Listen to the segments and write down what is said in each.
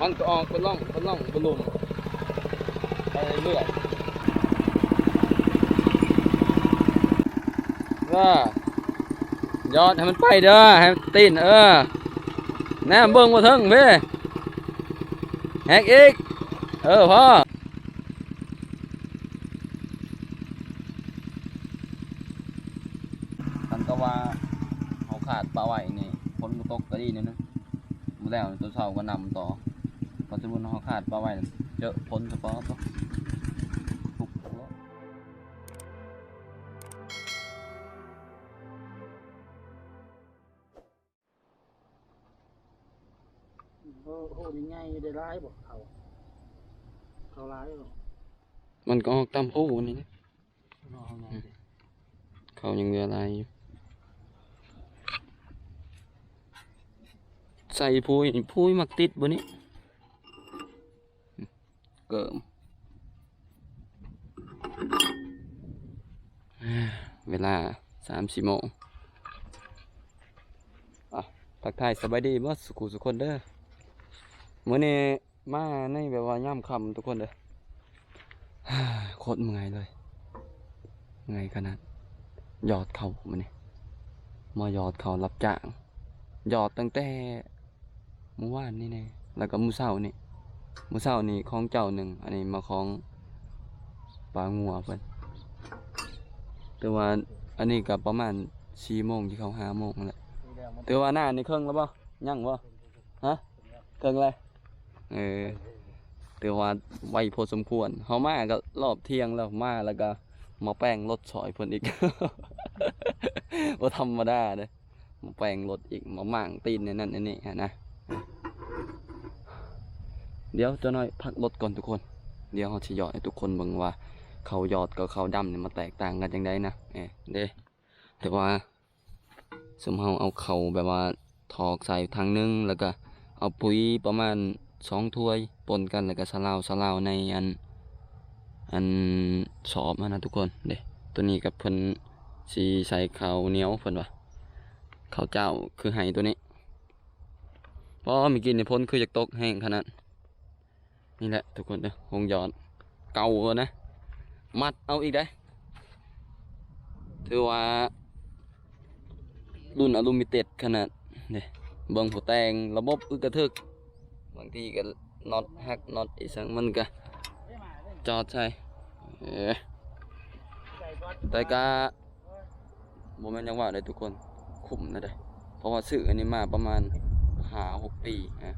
มันก็ออกเป็นร่องเป็นร่องเป็นลุมไปเรื่อยว่ายอดให้มันไปเด้อให้มันตีนเออแน่เบิ่งมาเถิงเพ่แฮกอีกเออพ่อทันก็ว่าเขาขาดปลาไหวนี่ฝนบ่ตกก็ดีเนี่ยนะมาแล้วตัวเช้าก็นำต่อ พอสมมุติเขาขาดปลาไหวเจอฝนเฉพาะปะทุกตัวโอ้โหนี่ไงได้ร้ายบอกเขาเขาร้ายบอกมันก็ออกตามผู้นี่นะนอนไงดิเขายังเหลืออะไรอยู่ใส่พุยพุยมักติดบนนี้ เกิมเวลาสามสี่โมงอะทักทายสบายดีบ่สุขุสุคนเด้อเมื้อนี้มาในแบบว่าย่ำคำทุกคนเด้อโคตรเมื่อยเลยเมื่อยขนาดยอดเขามันนี่มายอดเขารับจ้างยอดตั้งแต่เมื่อวานนี่แน่แล้วก็มื้อเช้านี่ มื้อเช้านี่ของเจ้าหนึ่ง อันนี้มาของปลางัวเพิ่นแต่ว่าอันนี้ก็ประมาณสี่โมงที่เขาห้าโมงแหละแต่ว่าหน้านี่เครื่องแล้วบ่ยังบ่ฮะเครื่องอะไรเออแต่ว่าไวพอสมควรเขามาก็รอบเที่ยงแล้วมาแล้วก็มาแป้งรถสอยเพิ่นอีกว่าธรรมดาเด้อมาแป้งรถอีกมาหม่างตีนในนั่นนนี่ฮะนะ เดี๋ยวจะน้อยพักรถก่อนทุกคน เดี๋ยวเขาสิหยอดให้ทุกคนบิ่งว่า เขายอดกับเขาดำเนี่ยมาแตกต่างกันยังไงนะเอ๊เด้แต่ว่าสมเฮาเอาเขาแบบว่าถอกใส่ทางหนึงแล้วก็เอาปุ๋ยประมาณสองถ้วยปนกันแล้วก็สลาวสลาวในอัน อันสอบมานะทุกคนเด้ตัวนี้กับเพิ่นสีใส่ข้าวเหนียวเพิ่นว่าข้าวเจ้าคือไห้ตัวนี้เพราะมีกินในพ้นคือจากตกแห้งขนาด นี่แหละทุกคนเด้อคงยอดเก่าแล้วนะ มัดเอาอีกได้ถือว่ารุ่นอลูมิเต็ดขนาดเนี่เบิ่งผู้แต่งระบบอึกระทึก บางทีก็น็อตหักน็อตอีสังมันก็จอดใช่แต่ก็บ่แม่นยังว่าได้ทุกคนคุ้มนะเด้อเพราะว่าซื้ออันนี้มาประมาณหาหกปีนะ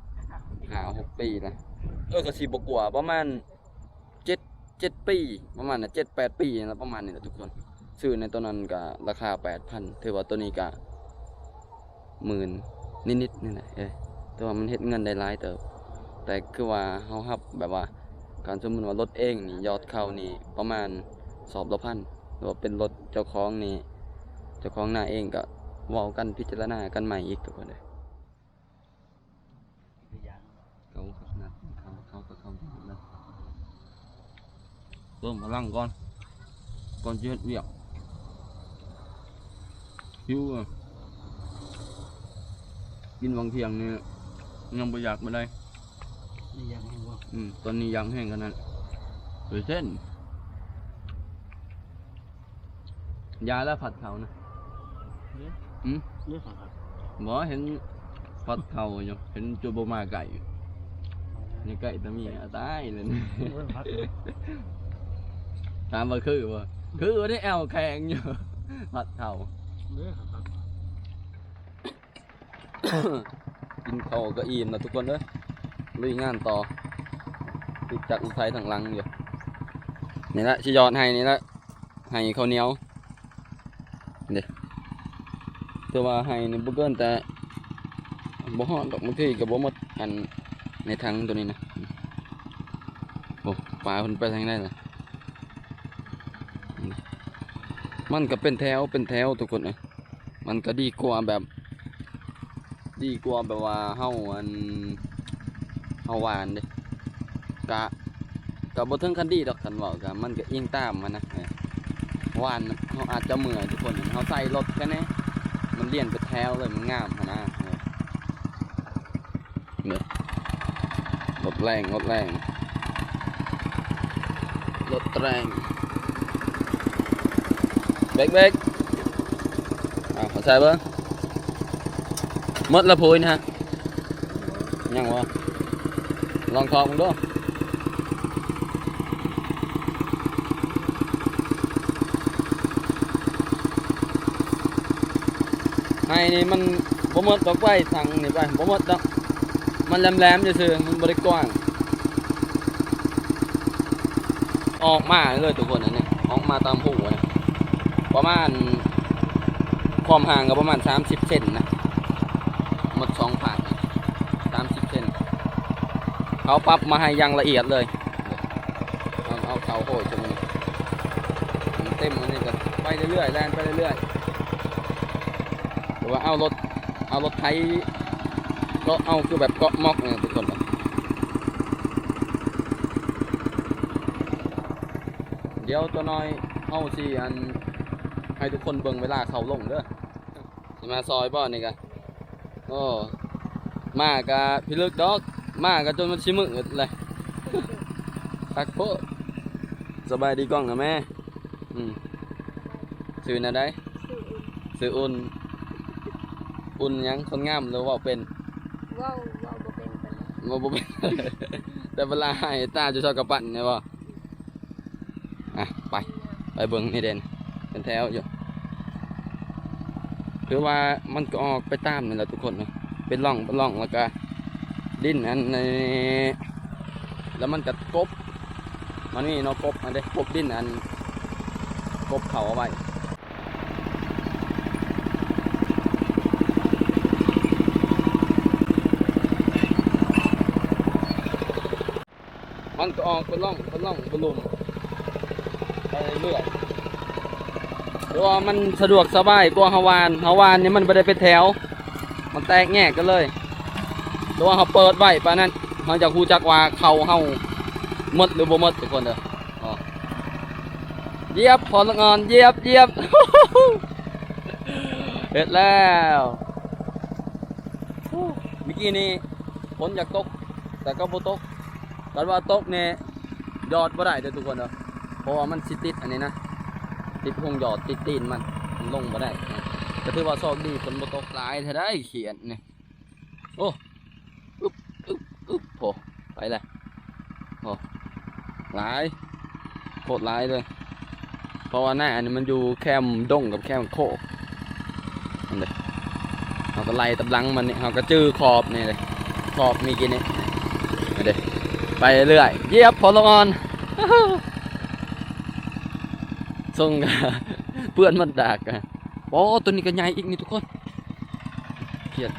หาหกปีนะ เออก็สิบกว่าประมาณเจ็ดเจ็ดปีประมาณน่ะเจ็ดแปดปีนะประมาณนี้แหละทุกคนซื้อในตัวนั้นก็ราคาแปดพันถือว่าตัวนี้ก็หมื่นนิดๆนี่แหละเอ้ยแต่ว่ามันเฮ็ดเงินได้หลายเติบแต่คือว่าเฮาฮับแบบว่า การสมมติว่ารถเองนี่ยอดเข้านี่ประมาณสอบละพันหรือว่าเป็นรถเจ้าของนี่เจ้าของหน้าเองก็เว้ากันพิจารณากันใหม่อีกทุกคนเลยเขาขนาดเขาเขาก็เขาดีนะ เติมพลังก่อนก่อนจะเฮ็ดเวียกหิวอะกินบางเที่ยงนี่ยังไม่อยากมาได้นี่ยังไงวะอืมตอนนี้ยังแห้งกันนั้นโดยเส้นยาแล้วผัดเขานะอืมเรื่องของครับหมอเห็นผัดเขาอยู่เห็นจูโบมาไก่อยู่นี่ไก่ตะมีอะตายเลยนะเรื่องพัก ถามว่าคือบ่คือได้แอลแข็งอยู่ผัดเขาเรื่องของครับกินข้าวก็อิ่มนะทุกคนเด้อลุยงานต่อติดจากอุทัยทางหลังอยู่นี่ละชิยอดให้นี่ละให้ข้าวเหนียวเด็แต่ว่าให้นี่บ่เกินแต่บ่ฮอดดอกบางทีก็บ่หมดอันในถังตัวนี้นะโอ้ปลาเพิ่นไปทางไหนล่ะนี่ มันก็เป็นแถวเป็นแถวทุกคนเอ้ยมันก็ดีกว่าแบบ ดีกว่าแบบว่าเฮาอันเฮาหวานเด้กะกะบ่ถึงคันดีดอกคันเว้ากะมันก็อิงตามมันนะเออหวานเฮาอาจจะเมื่อยทุกคนเฮาใส่รถกันแน่มันเลี่ยนเป็นแถวเลยมันงามหั้นนะเออเนี่ยรถแรงรถแรงรถแรง เบรกเอาขอใส่เบิ้งมดละพูยนะฮะยังวะลองทองมึงดูให้นี่มันบ่มดดอกไว้ทางนี่ไปบ่มดดอกมันแหลมๆซื่อมันบ่ได้กว้างออกมาเลยทุกคนอันนี้ออกมาตามหู ประมาณความห่างก็ประมาณ 30เซนนะหมดสองผ่านสามสิบเซนเขาปรับมาให้ยังละเอียดเลยเอาเอาเขาโหยจนมันเต็มอันนี้กันไปเรื่อยๆแล่นไปเรื่อยๆหรือว่าเอารถเอารถไถก็เอาคือแบบเกาะมอกเนี่ยทุกคนเดี๋ยวตัวน้อยเอาสิอัน ให้ทุกคนเบิ่งเวลาเขาลงเด้อสิมาซอยบ่นี่กะโอ้มากะพิลึกดอกมากะจนมันชิมึกเลยคักโพดสบายดีกล้องนะแม่อืมซื้อนะได้ซื้ออุ่นอุ่นหยังคนงามหรือว่าเป็นว้าวว้าวบ่เป็นปานใดบ่บ่เป็นแต่เวลาให้ตาจะชอบกระปั่นเนี่ยบ่อะไปไปเบิ่งนี่เด่นเป็นแถวอยู่ คือว่ามันก็ออกไปตามนี่แหละทุกคนเนาะเป็นร่องเป็นร่องแล้วก็ดิ้นอันนี้แล้วมันก็กบมันมีเนาะกบอันเด้กบดิ้นอันกบเขาเอาไว้มันก็ออกเป็นร่องเป็นร่องเป็นลุมไปเรื่อย เพราะว่ามันสะดวกสบายกว่าฮาวานฮาวานเนี่ยมันไม่ได้เป็นแถว มันแตกแยกกันเลยตัวาเขาเปิดไว้ปานนั้นเขาจะคูจักว่าเขาเฮาหมดหรือบ่มดทุกคนเด้อเยียบพอละงอนเยียบเยียบเห็ดแล้วเมื่อกี้นี่ฝนอยากตก แต่ก็บ่ตกกันว่าตกเนี่ยยอดบ่ได้เด้อทุกคนเด้อเพราะว่ามันสิติดอันนี้นะ ติดพงหยอดติดตีนมันมันลงบ่ได้นะก็ถือว่าโชคดีฝนบ่ตกหลายเท่าได้เขียนนี่โอ้อึ๊บอึ๊บอึ๊บโผไปเลยโอ้หลายโคตรหลายเลยเพราะว่าหน้าอันนี้มันอยู่แคมดงกับแคมโคกนั่นเลยเราก็ไล่ตำลังมันนี่เราก็จื้อขอบนี่เลยขอบมีกินนี่นี่ยไปเรื่อยเยียบพอลงออน ส่งเพื่อนมันดักอะโอ้ตัวนี้ก็ใหญ่อีกนี่ทุกคนเขียด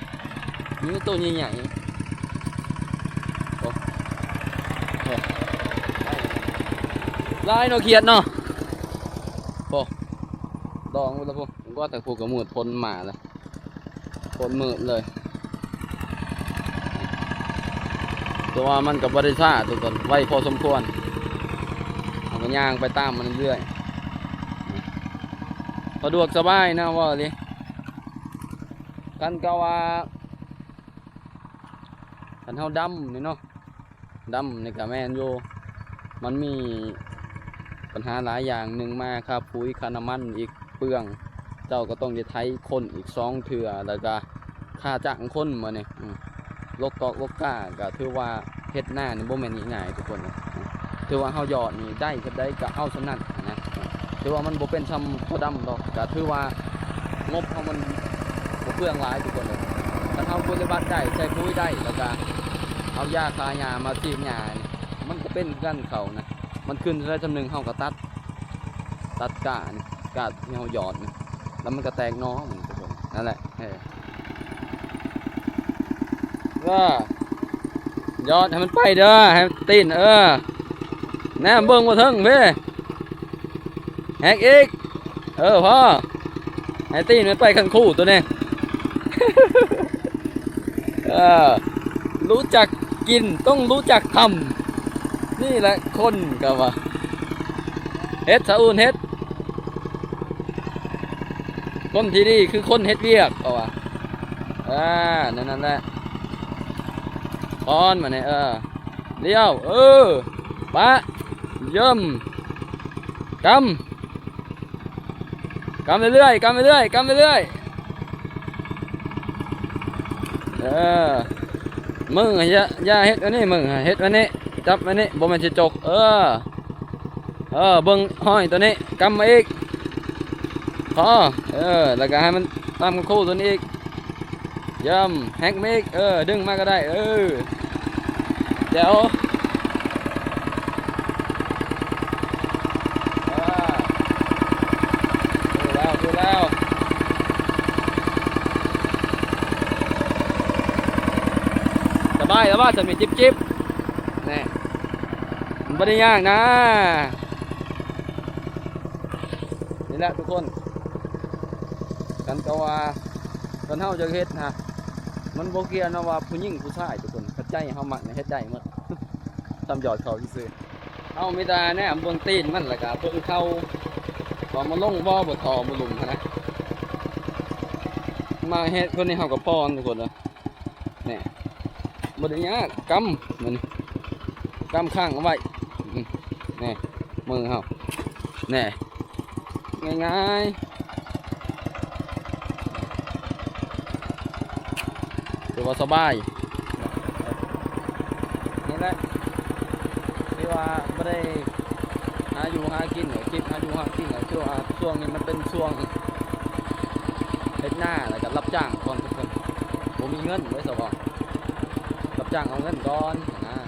นี่ตัวใหญ่ๆโอ้โอ้ลายเนาะเขียดเนาะโอ้ดองหมดแล้วพวกผมก็แต่พวกกระมืดพ้นหมาแล้วพ้นมืดเลยแตัวามันกับบริษัททุกคนไวพอสมควรเอาก็ย่างไปตามมันเรื่อย สะดวกสบายนะว่าดิกันก็ว่ากันเฮาดำนี่เนาะดำในี่ก็แม่นอยู่มันมีปัญหาหลายอย่างหนึ่งมาครับปุ๋ยคาน้ำมันอีกเปลือง เจ้าก็ต้องจะไถคนอีกสองเถื่อแล้วก็ค่าจ้างคนมาเนี่ยลกกอกลกก้าก็ถือว่าเฮ็ดหน้านี่บ่แม่นง่ายๆทุกคนนะอืมถือว่าเฮาหยอดนี่ได้ก็ได้ก็เอาสนั้น ถือว่ามันบ่เป็นซ้ำข้าดำดอกก็ถือว่างบเขามันบ่เปลืองหลายทุกคนเลยถ้าเฮาปฏิบัติได้ใช้ปุ๋ยได้แล้วก็เอายาคายามาฉีดยานี่มันก็เป็นกันเขานะมันขึ้นได้จำหนึ่งเฮาก็ตัด ตัดกานี่กาที่เฮาหยอดนี่แล้วมันก็แตกน้อมันทุกคนนั่นแหละว่ายอดให้มันไปเด้อให้มันตีนเออแนมเบิ่งบ่ถึงเว้ย แฮกอีก เออพ่อไอตีนมันไปขันคู่ตัวนี้เออรู้จักกินต้องรู้จักทำนี่แหละคนกับว่าเฮ็ดสะอุ่นเฮ็ดคนที่นี่คือคนเฮ็ดเวียกเอาว่าอ่านั่นนั่นแหละป้อนมาเนี่ยเออเลี้ยวเออปะยิ่มกำ กำเรื่อยกำเรื่อยกำเรื่อยเออมึงอย่าอย่าเฮ็ดอันนี้มึงเฮ็ดอันนี้จับอันนี้บ่ม่นสิจกเออเออเบิ่งห้อยตัวนี้กำมาอีกพอเออแล้วก็ให้มันตามกับคู่ตัวนี้อีกย่ำแฮกเมกเออดึงมาก็ได้เออเดี๋ยวอ่าดูแล้วดูแล้วสบายแล้ วว่าจะมีจิบจิบนี่มันไม่ได้ยากนะ นี่แหละทุกคน กันก็ว่ากันเฮาจะเฮ็ดนะมันบ่เกี่ยวนะว่าผู้หญิงผู้ชายทุกคนเข้าใจเฮามักนะเฮ็ดได้หมดตำยอดเขาซื่อๆเฮามีแต่แนมเบิ่งตีนมันแล้วก็เบิ่งเขาว่ามันลงบ่บ่ทอบ่หลุมหั้นนะมาเฮ็ดคนนี้เฮาก็ป้อนทุกคนเนาะนี่ บ่ได้ยากกำมันกำข้างเอาไว้นี่มือเฮานี่ง่ายๆถือว่าสบาย นี่แหละที่ว่าไม่ได้หาอยู่หากินหรอคลิปหาอยู่หากินหรอช่วงช่วงนี้มันเป็นช่วงเฮ็ดหน้าแล้วก็รับจ้างก่อนทุกคนผมมีเงินไว้สบายรับ จ้างเอาเงินก่อนนะ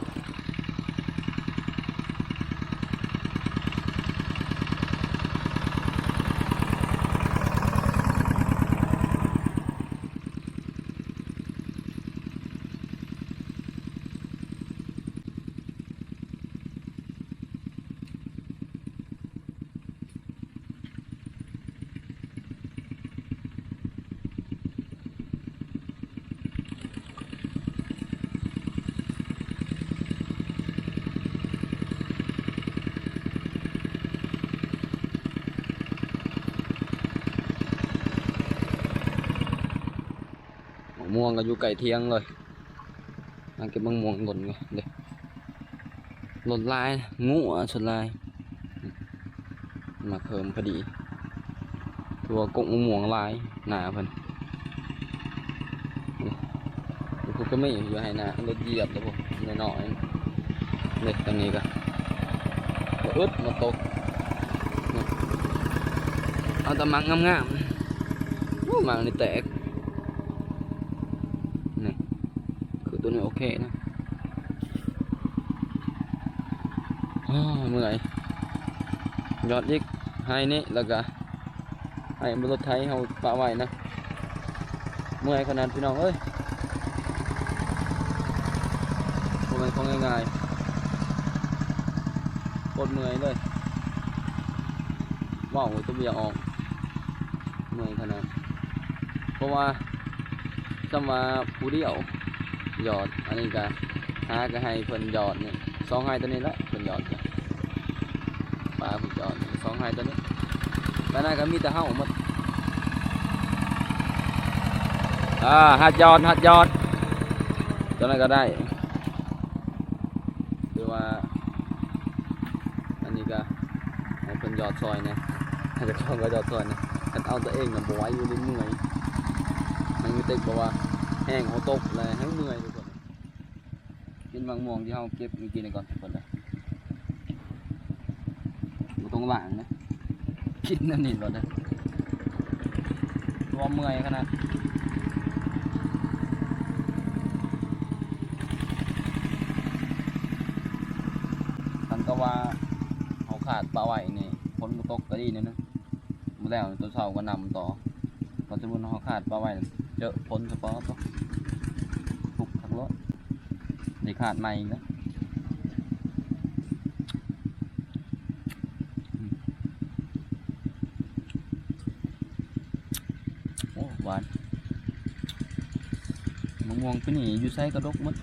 มะม่วง ก็อยู่ไก่เทียงเลยนั่งเก็บมะม่วงหล่นก่อนเดี๋ยวหล่นลายงูอะสุดลายมาเคิมพอดี ตัวกงมะม่วงลายหนาเพิ่นนี่กูก็ไม่อยู่ให้หนารถเหยียบแล้วพวกน้อยๆเด็กตรงนี้ก็กอึดมาตกเอาตะมังงามๆมังนี่แตก นี่คือ ตัวนี้โอเคนะอ้เมื่อยยอดยิกให้นี่แล้วก็ให้บรถไทยเขาปะไว้นะ เมื่อยขนาดพี่น้องเอ้ยมันของง่ายๆปวดเมื่อยเลยว้าวตัวเบียออก เมื่อยขนาดเพราะว่าสมาผู้เดียว หยอด อันนี้ก็หาก็ให้เพิ่นหยอดนี่สองให้ตัวนี้ละเพิ่นหยอดปลาเพิ่นหยอดสองให้ตัวนี้แล้วนั่นก็มีแต่เฮาหมดอ่าหัดหยอดหัดหยอดตัวนั้นก็ได้คือว่า อันนี้ก็ให้เพิ่นหยอดซอยนะให้เจ้าของก็หยอดซอยนะคันเอาตัวเองน่ะบ่ไหวอยู่เลยเมื่อยมันมีตึกบอกว่า แห้งเขาตกเลยให้เมื่อยทุกคนกินบางม่วงที่เขาเก็บมีกินในก่อนทุกคนเลยอยู่ตรงหลังนะกินนั่นนี่ก่อนนะตัวเมื่อยขนาดทันก็ว่าเขาขาดปลาไหวนี่ฝนมันตกก็ดีนิดนึงมาแล้วตัวเช้าก็นำต่อ พอสมมุติเขาขาดปลาไว้เจอพ้นเฉพาะต้องถูกทักรถนี่ขาดใหม่อีกแล้วอืมโอ้หวานมะม่วงปีนี่อยู่ใส่กระดกหมด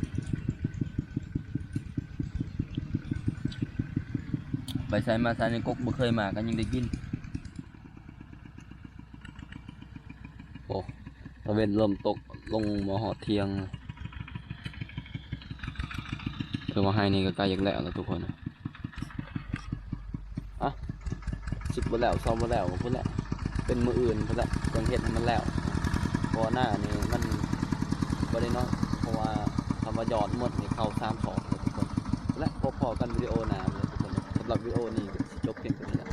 ไปใส่มาใส่ในกกบ่เคยมากันยังได้กิน ตะเวนเริ่มตกลงมาหอดเทียงคือว่าให้นี่ก็ใกล้อยากแล้วแล้วทุกคนอะสิบบ่แล้วสองบ่แล้วพุ่นแหละเป็นมืออื่นพุ่นละต้องเฮ็ดมันแล้วพราะว่าหน้านี่มันบ่ได้เนาะเพราะว่าคำว่าหยอดหมดนี่เข้า3 2เลยทุกคนและพบพอกันวิดีโอหน้าเลยทุกคนสำหรับวิดีโอนี้จบเพียงเท่านี้